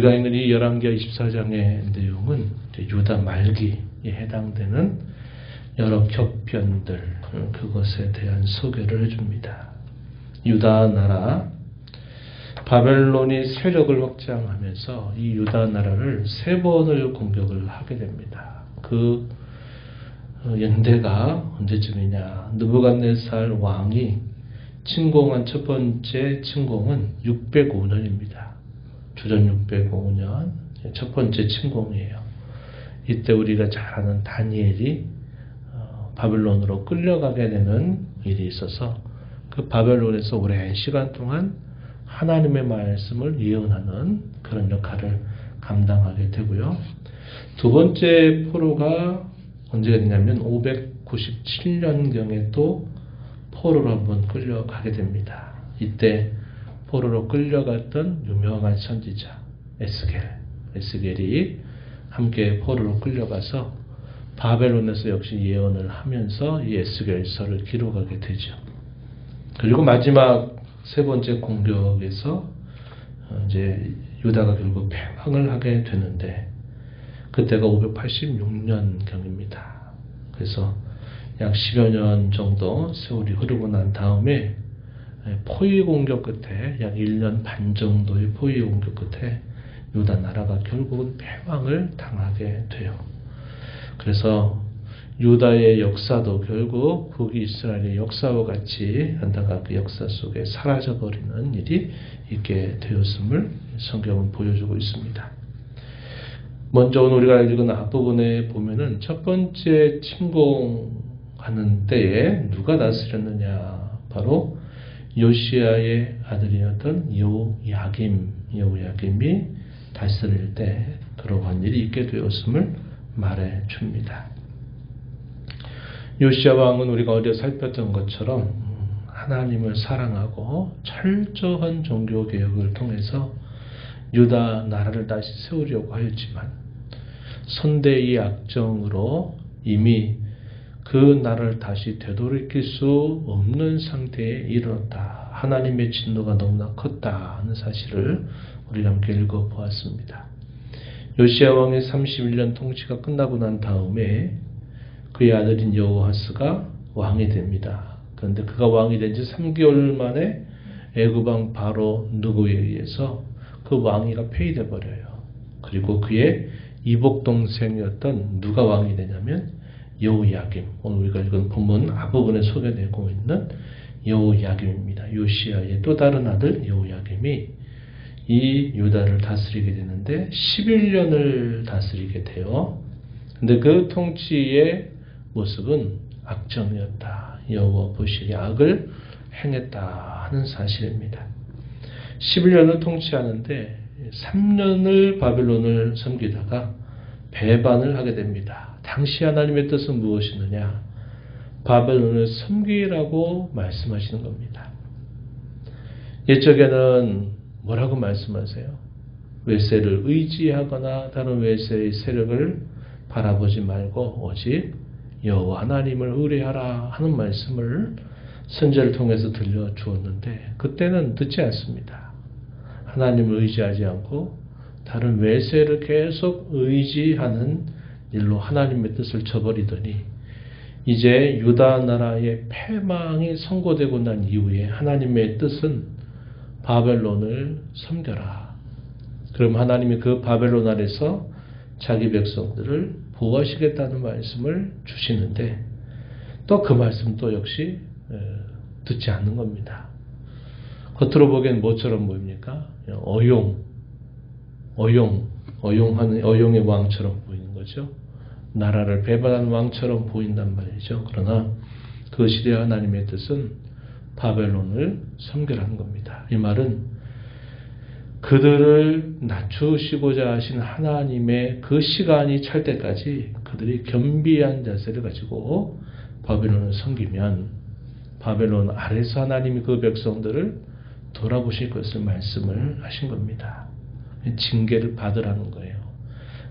우리가 읽는 이 11개 24장의 내용은 유다 말기에 해당되는 여러 격변들, 그것에 대한 소개를 해줍니다. 유다 나라, 바벨론이 세력을 확장하면서 이 유다 나라를 세 번을 공격을 하게 됩니다. 그 어, 연대가 언제쯤이냐? 느부갓네살 왕이 침공한 첫 번째 침공은 605년입니다. 주전 605년 첫 번째 침공이에요. 이때 우리가 잘 아는 다니엘이 어, 바벨론으로 끌려가게 되는 일이 있어서 그 바벨론에서 오랜 시간 동안 하나님의 말씀을 예언하는 그런 역할을 감당하게 되고요. 두 번째 포로가 언제가 되냐면 597년경에 또 포로로 한번 끌려가게 됩니다. 이때 포로로 끌려갔던 유명한 선지자 에스겔, 에스겔이 함께 포로로 끌려가서 바벨론에서 역시 예언을 하면서 이 에스겔서를 기록하게 되죠. 그리고 마지막 세 번째 공격에서 이제 유다가 결국 패망을 하게 되는데 그때가 586년 경입니다. 그래서 약 10여 년 정도 세월이 흐르고 난 다음에 포위 공격 끝에 약 1년 반 정도의 포위 공격 끝에 유다 나라가 결국은 패왕을 당하게 돼요. 그래서 유다의 역사도 결국 북이스라엘의 역사와 같이 안타깝게 그 역사 속에 사라져 버리는 일이 있게 되었음을 성경은 보여주고 있습니다. 먼저 오늘 우리가 읽은 앞부분에 보면은 첫 번째 침공하는 때에 누가 다스렸느냐 바로 요시아의 아들이었던 요야김 요야김이 다스릴 때 그러한 일이 있게 되었음을 말해 줍니다. 요시아 왕은 우리가 어제 살폈던 것처럼 하나님을 사랑하고 철저한 종교 개혁을 통해서 유다 나라를 다시 세우려고 하였지만 선대의 악정으로 이미 그 나라를 다시 되돌이킬 수 없는 상태에 이르렀다. 하나님의 진노가 너무나 컸다 하는 사실을 우리가 함께 읽어보았습니다. 요시아 왕의 31년 통치가 끝나고 난 다음에 그의 아들인 여호하스가 왕이 됩니다. 그런데 그가 왕이 된 지 3개월 만에 애굽왕 바로 누구에 의해서 그 왕위가 폐위돼 버려요. 그리고 그의 이복 동생이었던 누가 왕이 되냐면 여호야김. 오늘 우리가 읽은 본문 앞부분에 소개되고 있는 여호야김입니다. 요시아의 또 다른 아들 여호야김이 이 유다를 다스리게 되는데 11년을 다스리게 돼요. 근데 그 통치의 모습은 악정이었다. 여호와 보시기 악을 행했다 하는 사실입니다. 11년을 통치하는데 3년을 바빌론을 섬기다가 배반을 하게 됩니다. 당시 하나님의 뜻은 무엇이느냐? 바벨론을 섬기라고 말씀하시는 겁니다. 옛적에는 뭐라고 말씀하세요? 외세를 의지하거나 다른 외세의 세력을 바라보지 말고 오직 여호와 하나님을 의뢰하라 하는 말씀을 선제를 통해서 들려 주었는데 그때는 듣지 않습니다. 하나님을 의지하지 않고 다른 외세를 계속 의지하는 일로 하나님의 뜻을 저버리더니 이제 유다 나라의 패망이 선고되고 난 이후에 하나님의 뜻은 바벨론을 섬겨라. 그럼 하나님이 그 바벨론 아래서 자기 백성들을 보호하시겠다는 말씀을 주시는데 또 그 말씀 또 역시 듣지 않는 겁니다. 겉으로 보기엔 뭐처럼 보입니까? 어용, 어용, 어용하는 어용의 왕처럼 보이는 거죠. 나라를 배반한 왕처럼 보인단 말이죠. 그러나 그 시대 하나님의 뜻은 바벨론을 섬결한 겁니다. 이 말은 그들을 낮추시고자 하신 하나님의 그 시간이 찰 때까지 그들이 겸비한 자세를 가지고 바벨론을 섬기면 바벨론 아래서 하나님이 그 백성들을 돌아보실 것을 말씀을 하신 겁니다. 징계를 받으라는 거예요.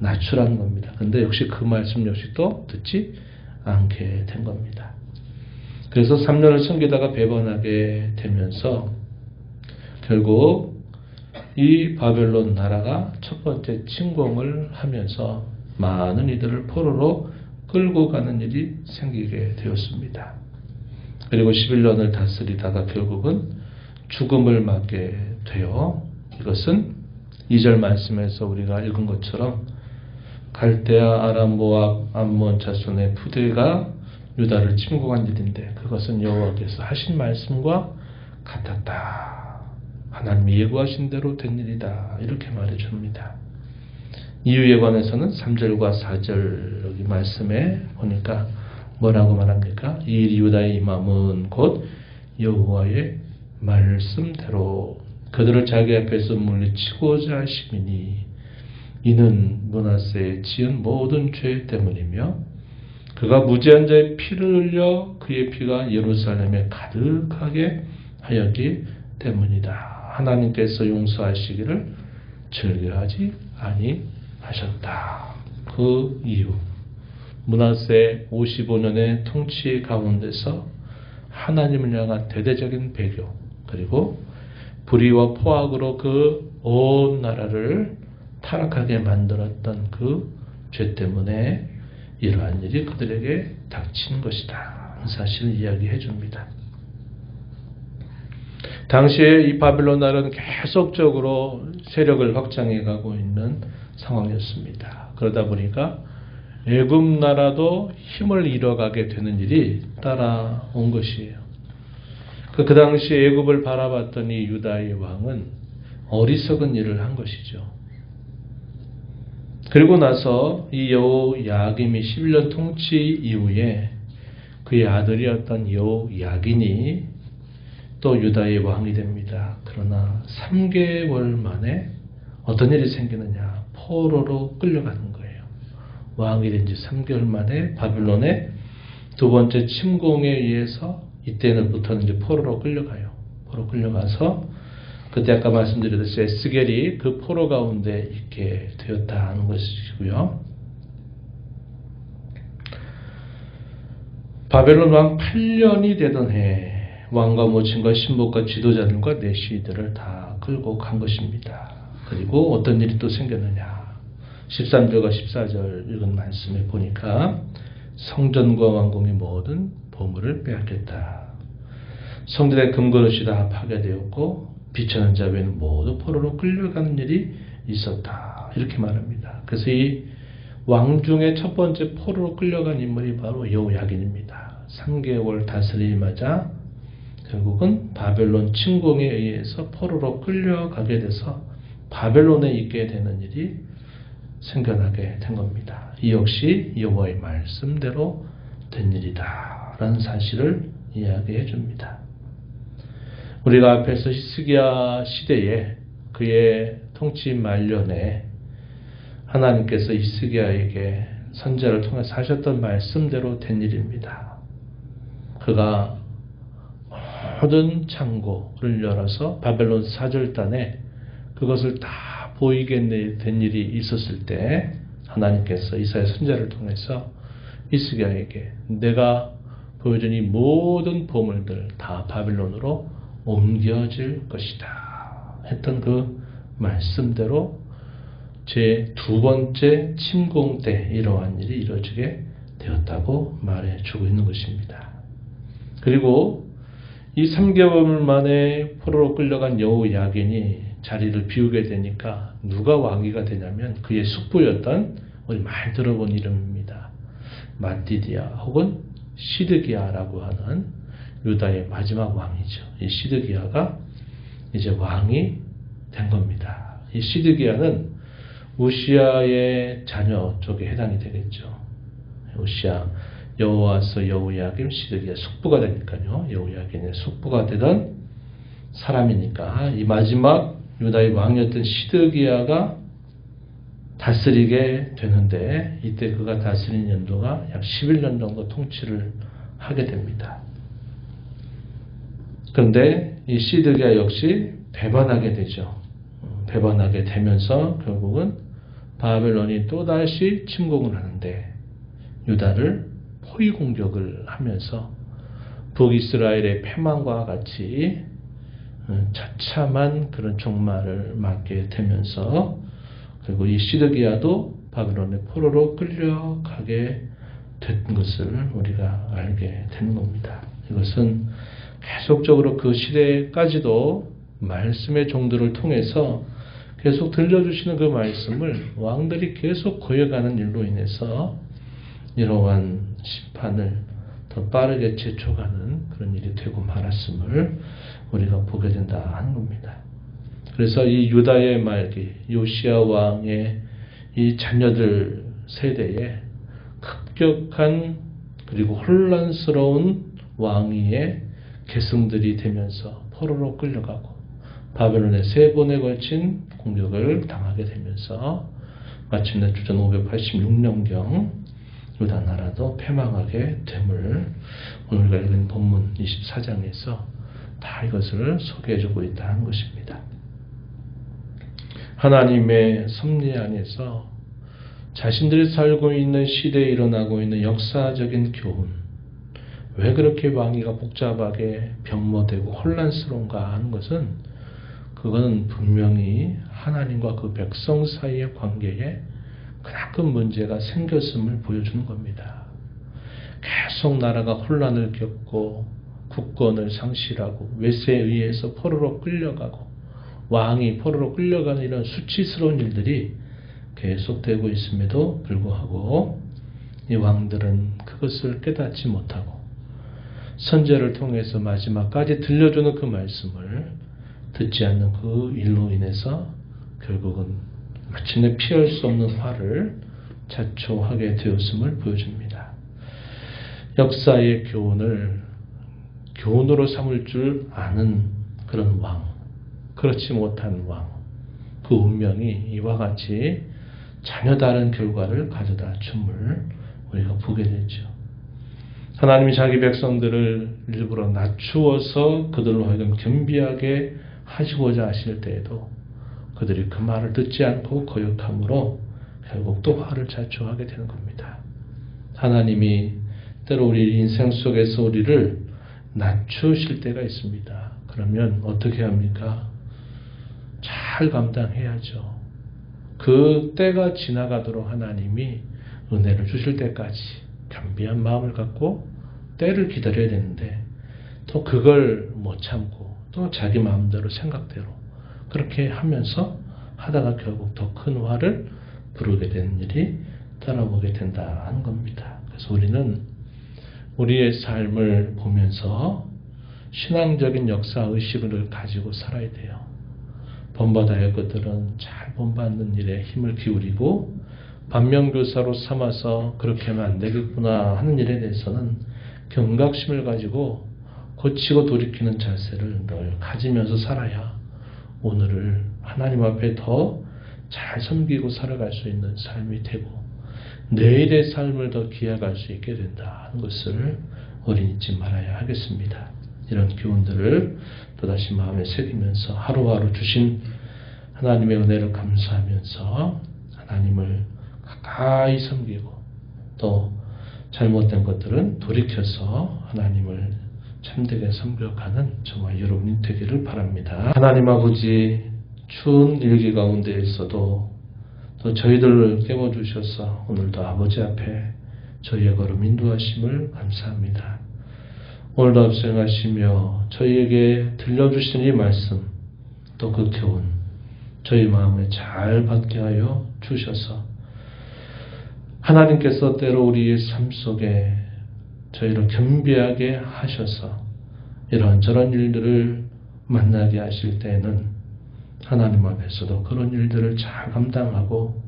낮추라는 겁니다. 근데 역시 그 말씀 역시 또 듣지 않게 된 겁니다. 그래서 3년을 섬기다가 배반하게 되면서 결국 이 바벨론 나라가 첫 번째 침공을 하면서 많은 이들을 포로로 끌고 가는 일이 생기게 되었습니다. 그리고 11년을 다스리다가 결국은 죽음을 맞게 되어 이것은 2절 말씀에서 우리가 읽은 것처럼 갈대아 아람 모압 암몬 자손의 부대가 유다를 침공한 일인데 그것은 여호와께서 하신 말씀과 같았다. 하나님이 예고하신 대로 된 일이다. 이렇게 말해 줍니다. 이유에 관해서는 3절과 4절 여기 말씀에 보니까 뭐라고 말합니까? 이 유다의 임함은 곧 여호와의 말씀대로 그들을 자기 앞에서 물리치고자 하심이니 이는 문하세에 지은 모든 죄 때문이며 그가 무지한 자의 피를 흘려 그의 피가 예루살렘에 가득하게 하였기 때문이다. 하나님께서 용서하시기를 즐겨하지 아니하셨다. 그 이유 문하세 55년의 통치 가운데서 하나님을 향한 대대적인 배교 그리고 불의와 포악으로 그 온 나라를 타락하게 만들었던 그 죄 때문에 이러한 일이 그들에게 닥친 것이다. 사실을 이야기해 줍니다. 당시에 이 바빌론 나라는 계속적으로 세력을 확장해 가고 있는 상황이었습니다. 그러다 보니까 애굽 나라도 힘을 잃어가게 되는 일이 따라온 것이에요. 그, 그 당시 애굽을 바라봤더니 유다의 왕은 어리석은 일을 한 것이죠. 그리고 나서 이 여호 야김이 11년 통치 이후에 그의 아들이었던 여호 야긴이 또 유다의 왕이 됩니다. 그러나 3개월 만에 어떤 일이 생기느냐? 포로로 끌려가는 거예요. 왕이 된 지 3개월 만에 바빌론의 두 번째 침공에 의해서 이때는부터는 이제 포로로 끌려가요. 포로 끌려가서 그때 아까 말씀드렸듯이 에스겔이 그 포로 가운데 있게 되었다 하는 것이고요. 바벨론 왕 8년이 되던 해 왕과 모친과 신복과 지도자들과 내시들을 다 끌고 간 것입니다. 그리고 어떤 일이 또 생겼느냐. 13절과 14절 읽은 말씀에 보니까 성전과 왕궁의 모든 보물을 빼앗겼다. 성전의 금그릇이 다 파괴되었고 비천한 자외는 모두 포로로 끌려가는 일이 있었다. 이렇게 말합니다. 그래서 이 왕중의 첫 번째 포로로 끌려간 인물이 바로 여호야긴입니다. 3개월 다스리마자 결국은 바벨론 침공에 의해서 포로로 끌려가게 돼서 바벨론에 있게 되는 일이 생겨나게 된 겁니다. 이 역시 여호와의 말씀대로 된 일이다. 라는 사실을 이야기해 줍니다. 우리가 앞에서 히스기야 시대에 그의 통치 말년에 하나님께서 히스기야에게 선제를 통해서 하셨던 말씀대로 된 일입니다. 그가 모든 창고를 열어서 바벨론 사절단에 그것을 다 보이게 된 일이 있었을 때 하나님께서 이사의 선자를 통해서 이스기야에게 내가 보여준 이 모든 보물들 다 바빌론으로 옮겨질 것이다 했던 그 말씀대로 제 두 번째 침공 때 이러한 일이 이루어지게 되었다고 말해 주고 있는 것입니다. 그리고 이 3개월 만에 포로로 끌려간 여우 야긴이 자리를 비우게 되니까 누가 왕위가 되냐면 그의 숙부였던 우리 많이 들어본 이름입니다. 마티디아 혹은 시드기아라고 하는 유다의 마지막 왕이죠. 이 시드기아가 이제 왕이 된 겁니다. 이 시드기아는 우시아의 자녀 쪽에 해당이 되겠죠. 우시아 여호와서 여호야김 시드기야 숙부가 되니까요. 여호야김의 숙부가 되던 사람이니까 이 마지막 유다의 왕이었던 시드기야가 다스리게 되는데 이때 그가 다스린 연도가 약 11년 정도 통치를 하게 됩니다. 그런데 이 시드기야 역시 배반하게 되죠. 배반하게 되면서 결국은 바벨론이 또다시 침공을 하는데 유다를 포위 공격을 하면서 북이스라엘의 패망과 같이 어, 처참한 그런 종말을 맞게 되면서 그리고 이 시드기야도 바벨론의 포로로 끌려가게 된 것을 우리가 알게 되는 겁니다. 이것은 계속적으로 그 시대까지도 말씀의 종들을 통해서 계속 들려주시는 그 말씀을 왕들이 계속 거여가는 일로 인해서 이러한 심판을 더 빠르게 제초가는 그런 일이 되고 말았음을 우리가 보게 된다 하는 겁니다. 그래서 이 유다의 말기, 요시아 왕의 이 자녀들 세대에 급격한 그리고 혼란스러운 왕위의 계승들이 되면서 포로로 끌려가고 바벨론의 세 번에 걸친 공격을 당하게 되면서 마침내 주전 586년경 유다 나라도 패망하게 됨을 오늘 우리가 읽은 본문 24장에서 다 이것을 소개해주고 있다는 것입니다. 하나님의 섭리 안에서 자신들이 살고 있는 시대에 일어나고 있는 역사적인 교훈, 왜 그렇게 왕위가 복잡하게 병모되고 혼란스러운가 하는 것은 그거는 분명히 하나님과 그 백성 사이의 관계에 그나큰 문제가 생겼음을 보여주는 겁니다. 계속 나라가 혼란을 겪고 국권을 상실하고 외세에 의해서 포로로 끌려가고 왕이 포로로 끌려가는 이런 수치스러운 일들이 계속되고 있음에도 불구하고 이 왕들은 그것을 깨닫지 못하고 선제를 통해서 마지막까지 들려주는 그 말씀을 듣지 않는 그 일로 인해서 결국은 마침내 피할 수 없는 화를 자초하게 되었음을 보여줍니다. 역사의 교훈을 교훈으로 삼을 줄 아는 그런 왕, 그렇지 못한 왕, 그 운명이 이와 같이 전혀 다른 결과를 가져다 줌을 우리가 보게 되죠. 하나님이 자기 백성들을 일부러 낮추어서 그들로 하여금 겸비하게 하시고자 하실 때에도 그들이 그 말을 듣지 않고 거역함으로 결국 또 화를 자초하게 되는 겁니다. 하나님이 때로 우리 인생 속에서 우리를 낮추실 때가 있습니다. 그러면 어떻게 합니까? 잘 감당해야죠. 그 때가 지나가도록 하나님이 은혜를 주실 때까지 겸비한 마음을 갖고 때를 기다려야 되는데 또 그걸 못 참고 또 자기 마음대로 생각대로 그렇게 하면서 하다가 결국 더 큰 화를 부르게 되는 일이 따라오게 된다 하는 겁니다. 그래서 우리는 우리의 삶을 보면서 신앙적인 역사 의식을 가지고 살아야 돼요. 본받아야 그들은 잘 본받는 일에 힘을 기울이고 반면교사로 삼아서 그렇게 하면 안 되겠구나 하는 일에 대해서는 경각심을 가지고 고치고 돌이키는 자세를 늘 가지면서 살아야 오늘을 하나님 앞에 더 잘 섬기고 살아갈 수 있는 삶이 되고 내일의 삶을 더 기약할 수 있게 된다 하는 것을 어린 잊지 말아야 하겠습니다. 이런 교훈들을 또다시 마음에 새기면서 하루하루 주신 하나님의 은혜를 감사하면서 하나님을 가까이 섬기고 또 잘못된 것들은 돌이켜서 하나님을 참되게 섬겨가는 정말 여러분이 되기를 바랍니다. 하나님 아버지 추운 일기 가운데에서도 또 저희들을 깨워주셔서 오늘도 아버지 앞에 저희의 걸음 인도하심을 감사합니다. 오늘도 합생하시며 저희에게 들려주신 이 말씀 또 그 교훈 저희 마음에 잘 받게 하여 주셔서 하나님께서 때로 우리의 삶 속에 저희를 겸비하게 하셔서 이런저런 일들을 만나게 하실 때에는 하나님 앞에서도 그런 일들을 잘 감당하고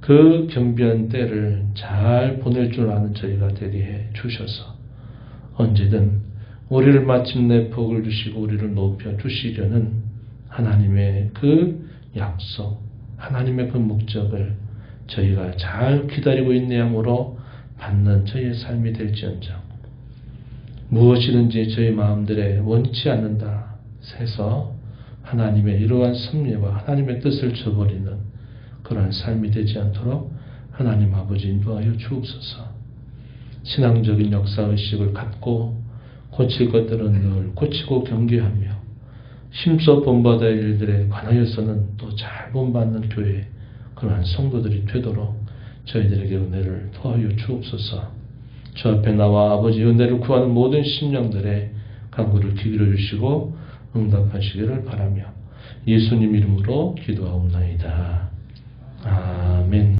그 겸비한 때를 잘 보낼 줄 아는 저희가 되게 해 주셔서 언제든 우리를 마침내 복을 주시고 우리를 높여 주시려는 하나님의 그 약속, 하나님의 그 목적을 저희가 잘 기다리고 있네야므로 받는 저희의 삶이 될지언정 무엇이든지 저희 마음들에 원치 않는다 해서 하나님의 이러한 섭리와 하나님의 뜻을 저버리는 그러한 삶이 되지 않도록 하나님 아버지 인도하여 주옵소서. 신앙적인 역사의식을 갖고 고칠 것들은 늘 고치고 경계하며 힘써 본받아야 할 일들에 관하여서는 또 잘 본받는 교회 그러한 성도들이 되도록 저희들에게 은혜를 더하여 주옵소서. 저 앞에 나와 아버지 은혜를 구하는 모든 심령들의 간구를 기울여 주시고 응답하시기를 바라며 예수님 이름으로 기도하옵나이다. 아멘.